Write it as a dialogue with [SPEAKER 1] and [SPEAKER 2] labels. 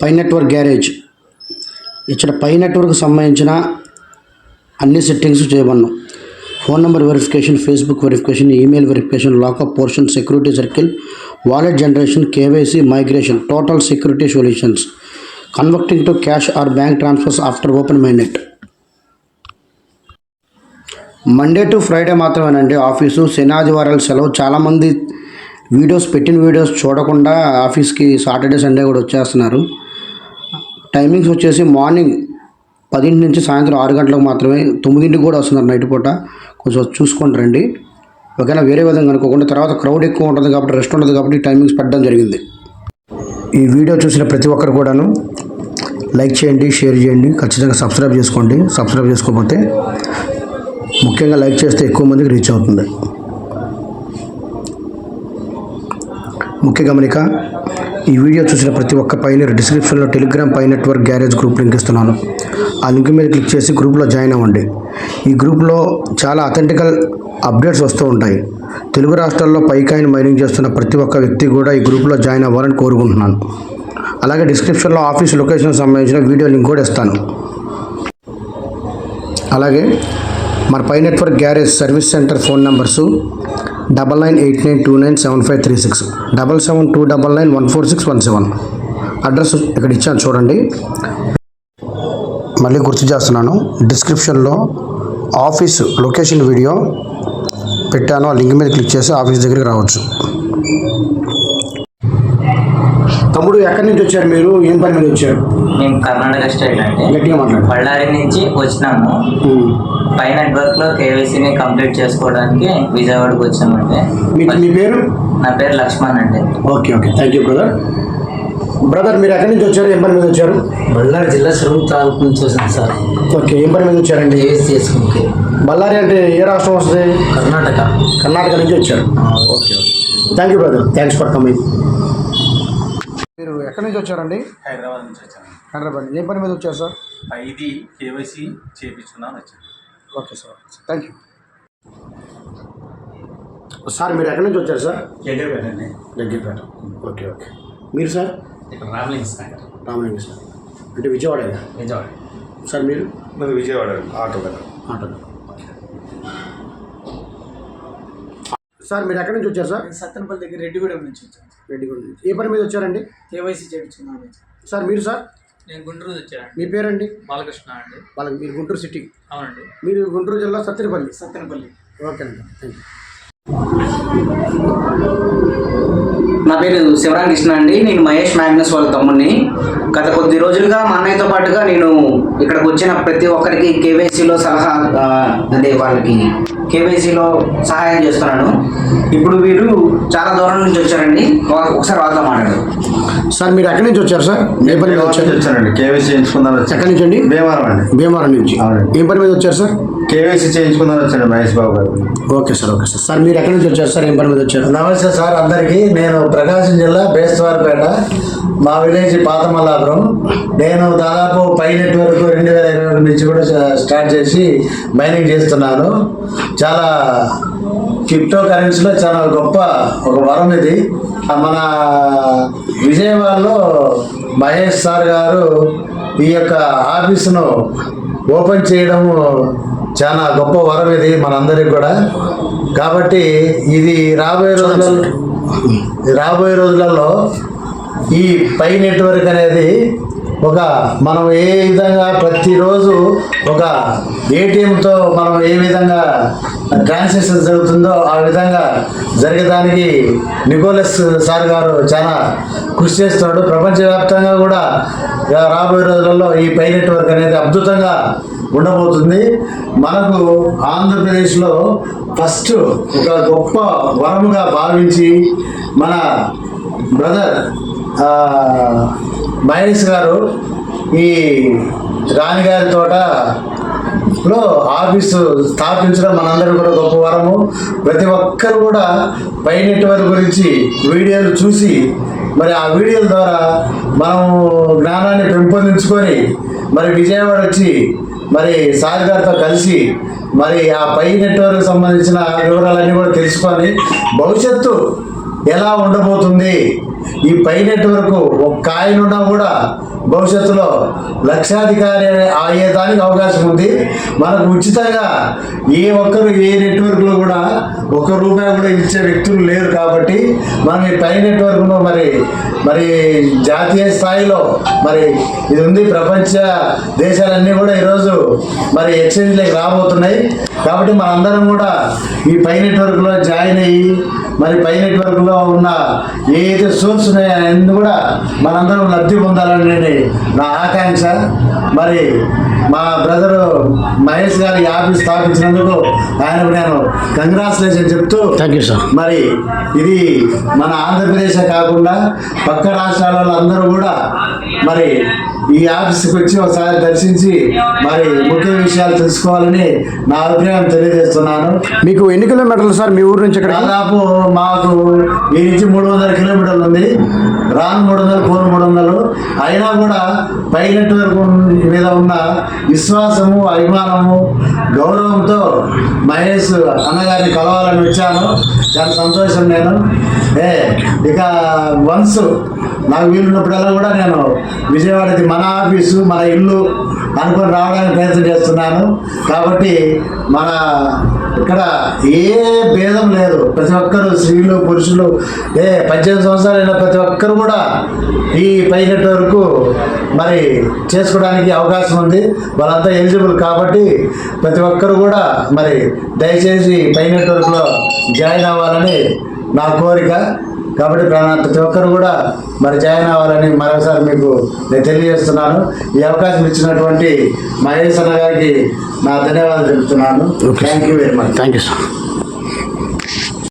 [SPEAKER 1] పై network garage. ఇక్కడ పై network సంబంధించిన అన్ని settings చేయబడను phone number verification Facebook verification email verification lockup portion security circle wallet generation KYC migration total security solutions. Converting to cash or bank transfers after open mainnet Monday to Friday మాత్రమేనండి office. శని ఆదివారాలు సెలవు. చాలామంది videos పెట్టిన videos చూడకుండా ఆఫీస్కి Saturday Sunday కూడా వచ్చేస్తున్నారు. టైమింగ్స్ వచ్చేసి మార్నింగ్ పదింటి నుంచి సాయంత్రం ఆరు గంటలకు మాత్రమే తొమ్మిదింటికి కూడా వస్తున్నారు నైట్ పూట. కొంచెం చూసుకొని రండి. ఒకవేళ వేరే విధంగా అనుకోకుండా తర్వాత క్రౌడ్ ఎక్కువ ఉంటుంది కాబట్టి రెస్ట్ ఉంటుంది కాబట్టి టైమింగ్స్ పెట్టడం జరిగింది. ఈ వీడియో చూసిన ప్రతి ఒక్కరు కూడాను లైక్ చేయండి షేర్ చేయండి. ఖచ్చితంగా సబ్స్క్రైబ్ చేసుకోండి. సబ్స్క్రైబ్ చేసుకోకపోతే ముఖ్యంగా లైక్ చేస్తే ఎక్కువ మందికి రీచ్ అవుతుంది. ముఖ్య గమనిక ఈ వీడియో చూసిన ప్రతి ఒక్క పైన డిస్క్రిప్షన్లో Telegram Pi network garage group link ఇస్తున్నాను. ఆ లింక్ మీద క్లిక్ చేసి గ్రూప్లో జాయిన్ అవ్వండి. ఈ గ్రూప్లో చాలా అథెంటికల్ అప్డేట్స్ వస్తూ ఉంటాయి. తెలుగు రాష్ట్రాల్లో పైకాయిన్ మైనింగ్ చేస్తున్న ప్రతి ఒక్క వ్యక్తి కూడా ఈ గ్రూప్లో జాయిన్ అవ్వాలని కోరుకుంటున్నాను. అలాగే డిస్క్రిప్షన్లో ఆఫీస్ లొకేషన్ సంబంధించిన వీడియో లింక్ కూడా ఇస్తాను. అలాగే మన Pi network garage service centre phone numbers double nine eight nine two nine seven five three six. Double seven two double nine one four six one seven. Address ఇక్కడ ఇచ్చాను చూడండి. మళ్ళీ గుర్తు చేస్తున్నాను. డిస్క్రిప్షన్లో ఆఫీస్ లొకేషన్ వీడియో పెట్టాను. ఆ link మీద క్లిక్ చేసి ఆఫీస్ దగ్గరికి రావచ్చు. తమ్ముడు ఎక్కడి నుంచి వచ్చారు మీరు? ఏం పని మీద వచ్చారు?
[SPEAKER 2] మేము కర్ణాటక స్టేట్ అండి.
[SPEAKER 1] గట్టిగా మాట్లాడు.
[SPEAKER 2] బళ్ళారి నుంచి వచ్చినాము. పై నెట్వర్క్లో కేవైసీని కంప్లీట్ చేసుకోవడానికి విజయవాడకు వచ్చామండి.
[SPEAKER 1] మీ మీ పేరు?
[SPEAKER 2] నా పేరు లక్ష్మణ్ అండి.
[SPEAKER 1] Okay okay. Thank you brother brother మీరు ఎక్కడి నుంచి వచ్చారు? ఏం పని మీద వచ్చారు?
[SPEAKER 3] బళ్ళారి జిల్లా చెరువు తాలూకు నుంచి వచ్చింది సార్.
[SPEAKER 1] ఓకే ఏం పని మీద వచ్చారండి?
[SPEAKER 3] చేసుకుంటే
[SPEAKER 1] బళ్ళారి అంటే ఏ రాష్ట్రం వస్తుంది?
[SPEAKER 3] కర్ణాటక.
[SPEAKER 1] కర్ణాటక నుంచి వచ్చారు. Okay okay. Thank you brother thanks for coming మీరు ఎక్కడి నుంచి వచ్చారండి?
[SPEAKER 4] హైదరాబాద్ నుంచి వచ్చాను
[SPEAKER 1] హైదరాబాద్. ఏం పని మీద వచ్చారు సార్?
[SPEAKER 4] ఇది కేవైసీ చేయించుకున్నాను వచ్చాను.
[SPEAKER 1] Okay sir. Thank you sir మీరు ఎక్కడి నుంచి వచ్చారు సార్?
[SPEAKER 4] ఎడేపేటండి
[SPEAKER 1] దగ్గరపేట ఓకే ఓకే. మీరు సార్?
[SPEAKER 4] ఇక్కడ రామలింగ్స్ నగర్
[SPEAKER 1] రామలింగ సార్ అంటే విజయవాడ
[SPEAKER 4] విజయవాడ.
[SPEAKER 1] సార్ మీరు?
[SPEAKER 4] మరి విజయవాడ ఆటో కదా
[SPEAKER 1] ఆటోలో సార్ మీరు ఎక్కడి నుంచి వచ్చారు సార్?
[SPEAKER 5] సత్తెనపల్లి దగ్గర రెడ్డిగూడెం నుంచి వచ్చాను
[SPEAKER 1] రెడ్డిగూడ నుంచి ఏ పని మీద వచ్చారండి?
[SPEAKER 5] కేవైసీ చేయించుకున్నాను
[SPEAKER 1] సార్ మీరు సార్?
[SPEAKER 5] నేను గుంటూరు నుంచి వచ్చానండి.
[SPEAKER 1] మీ పేరండి?
[SPEAKER 5] బాలకృష్ణ అండి.
[SPEAKER 1] వాళ్ళకి మీరు గుంటూరు సిటీ.
[SPEAKER 5] అవునండి.
[SPEAKER 1] మీరు గుంటూరు జిల్లా సత్తినపల్లి.
[SPEAKER 5] సత్తెనపల్లి.
[SPEAKER 1] ఓకే అండి. థ్యాంక్ యూ
[SPEAKER 2] నా పేరు శివరామకృష్ణ అండి. నేను మహేష్ మ్యాగ్నస్ వాళ్ళ తమ్ముడిని. గత కొద్ది రోజులుగా మా అన్నయ్యతో పాటుగా నేను ఇక్కడికి వచ్చిన ప్రతి ఒక్కరికి కేవైసీలో సలహా అదే వాళ్ళకి కేవైసీలో సహాయం చేస్తున్నాను. ఇప్పుడు వీరు చాలా దూరం నుంచి వచ్చారండి. ఒకసారి వాళ్ళతో మాట్లాడు
[SPEAKER 1] సార్ మీరు ఎక్కడి నుంచి వచ్చారు సార్? ఏ పని మీద వచ్చారు?
[SPEAKER 6] వచ్చానండి? కేవైసీ
[SPEAKER 1] ఎక్కడి నుంచి అండి?
[SPEAKER 6] భీమవరం అండి.
[SPEAKER 1] భీమవరం నుంచి. ఏం పని మీద వచ్చారు సార్?
[SPEAKER 6] కేవైసీ చేయించుకుందాం వచ్చాను Mahesh Babu garu.
[SPEAKER 1] Okay sir okay sir. Sir మీరు ఎక్కడి నుంచి వచ్చారు సార్? ఏం పని మీద వచ్చారు?
[SPEAKER 3] నమస్తే సార్ అందరికీ. నేను ప్రకాశం జిల్లా బేస్తవారిపేట మా విలేజ్ పాతమల్లాపురం. నేను దాదాపు పై నెట్వర్క్ రెండు వేల ఇరవై ఒకటి నుంచి కూడా స్టార్ట్ చేసి మైనింగ్ చేస్తున్నాను. చాలా క్రిప్టో కరెన్సీలో చాలా గొప్ప ఒక వరం ఇది. మన విజయవాడలో మహేష్ సార్ గారు ఈ యొక్క ఆఫీసును ఓపెన్ చేయడము చాలా గొప్ప వరం ఇది మనందరికి కూడా. కాబట్టి ఇది రాబోయే రోజులలో రాబోయే రోజులలో ఈ పై నెట్వర్క్ అనేది ఒక మనం ఏ విధంగా ప్రతిరోజు ఒక ఏటీఎంతో మనం ఏ విధంగా ట్రాన్సాక్షన్ జరుగుతుందో ఆ విధంగా జరగడానికి నికోలస్ సార్ గారు చాలా కృషి చేస్తున్నాడు. ప్రపంచవ్యాప్తంగా కూడా రాబోయే రోజులలో ఈ పై నెట్వర్క్ అనేది అద్భుతంగా ఉండబోతుంది. మనకు ఆంధ్రప్రదేశ్లో ఫస్ట్ ఒక గొప్ప వరముగా భావించి మన బ్రదర్ మైనస్ గారు ఈ రాణిగారి తోటలో ఆఫీసు స్థాపించడం మనందరం కూడా గొప్ప వరము. ప్రతి ఒక్కరు కూడా పై నెట్వర్క్ గురించి వీడియోలు చూసి మరి ఆ వీడియోల ద్వారా మనం జ్ఞానాన్ని పెంపొందించుకొని మరి విజయవాడ వచ్చి మరి సార్ గారితో కలిసి మరి ఆ పై నెట్వర్క్ సంబంధించిన వివరాలన్నీ కూడా తెలుసుకొని భవిష్యత్తు ఎలా ఉండబోతుంది? ఈ పై నెట్వర్క్ ఒక ఆయన ఉన్నా కూడా భవిష్యత్తులో లక్షాధికారి అయ్యేదానికి అవకాశం ఉంది. మనకు ఉచితంగా ఏ ఒక్కరు ఏ నెట్వర్క్లో కూడా ఒక్క రూపాయి కూడా ఇచ్చే వ్యక్తులు లేరు కాబట్టి మనం ఈ పై నెట్వర్క్ను మరి మరి జాతీయ స్థాయిలో మరి ఇది ఉంది. ప్రపంచ దేశాలన్నీ కూడా ఈరోజు మరి ఎక్స్చేంజ్లోకి రాబోతున్నాయి. కాబట్టి మనందరం కూడా ఈ పై నెట్వర్క్లో జాయిన్ అయ్యి మరి పై నెట్వర్క్లో ఉన్న ఏ అయితే సోర్స్ ఉన్నాయో అన్ని కూడా మనందరం లబ్ధి పొందాలని నా ఆకాంక్ష. మరి మా బ్రదర్ మహేష్ గారి ఆఫీస్ స్థాపించినందుకు ఆయనకు నేను కంగ్రాచులేషన్ చెప్తూ
[SPEAKER 1] థ్యాంక్ యూ సార్
[SPEAKER 3] మరి ఇది మన ఆంధ్రప్రదేశ్ కాకుండా పక్క రాష్ట్రాల అందరూ కూడా మరి ఈ ఆఫీస్కి వచ్చి ఒకసారి దర్శించి మరి ముఖ్య విషయాలు తెలుసుకోవాలని నా అభిప్రాయం తెలియజేస్తున్నాను.
[SPEAKER 1] మీకు ఎన్ని కిలోమీటర్లు సార్ మీ ఊరు నుంచి ఇక్కడ
[SPEAKER 3] దాదాపు మాకు ఈ నుంచి మూడు వందల కిలోమీటర్లు ఉంది. రాను మూడు వందలు పోను మూడు వందలు. అయినా కూడా పై నెట్వర్క్ మీద ఉన్న విశ్వాసము అభిమానము గౌరవంతో మహేష్ అన్నగారిని కలవాలని వచ్చాను. చాలా సంతోషం నేను. ఏ ఇక వన్స్ నాకు వీలున్నప్పుడల్లా కూడా నేను విజయవాడది మన ఆఫీసు మన ఇల్లు అనుకుని రావడానికి ప్రయత్నం చేస్తున్నాను. కాబట్టి మన ఇక్కడ ఏ భేదం లేదు. ప్రతి ఒక్కరు స్త్రీలు పురుషులు ఏ పద్దెనిమిది సంవత్సరాలు అయినా ప్రతి ఒక్కరు కూడా ఈ పై వరకు మరి చేసుకోవడానికి అవకాశం ఉంది. వాళ్ళంతా ఎలిజిబుల్ కాబట్టి ప్రతి ఒక్కరు కూడా మరి దయచేసి పై నెట్వర్క్లో జాయిన్ అవ్వాలని నా కోరిక. కాబట్టి ప్ర- ప్రతి ఒక్కరు కూడా మరి జాయిన్ అవ్వాలని మరోసారి మీకు నేను తెలియజేస్తున్నాను. ఈ అవకాశం ఇచ్చినటువంటి మహేష్ అన్న గారికి నా ధన్యవాదాలు తెలుపుతున్నాను.
[SPEAKER 1] Okay.
[SPEAKER 3] Thank you very much
[SPEAKER 1] thank you sir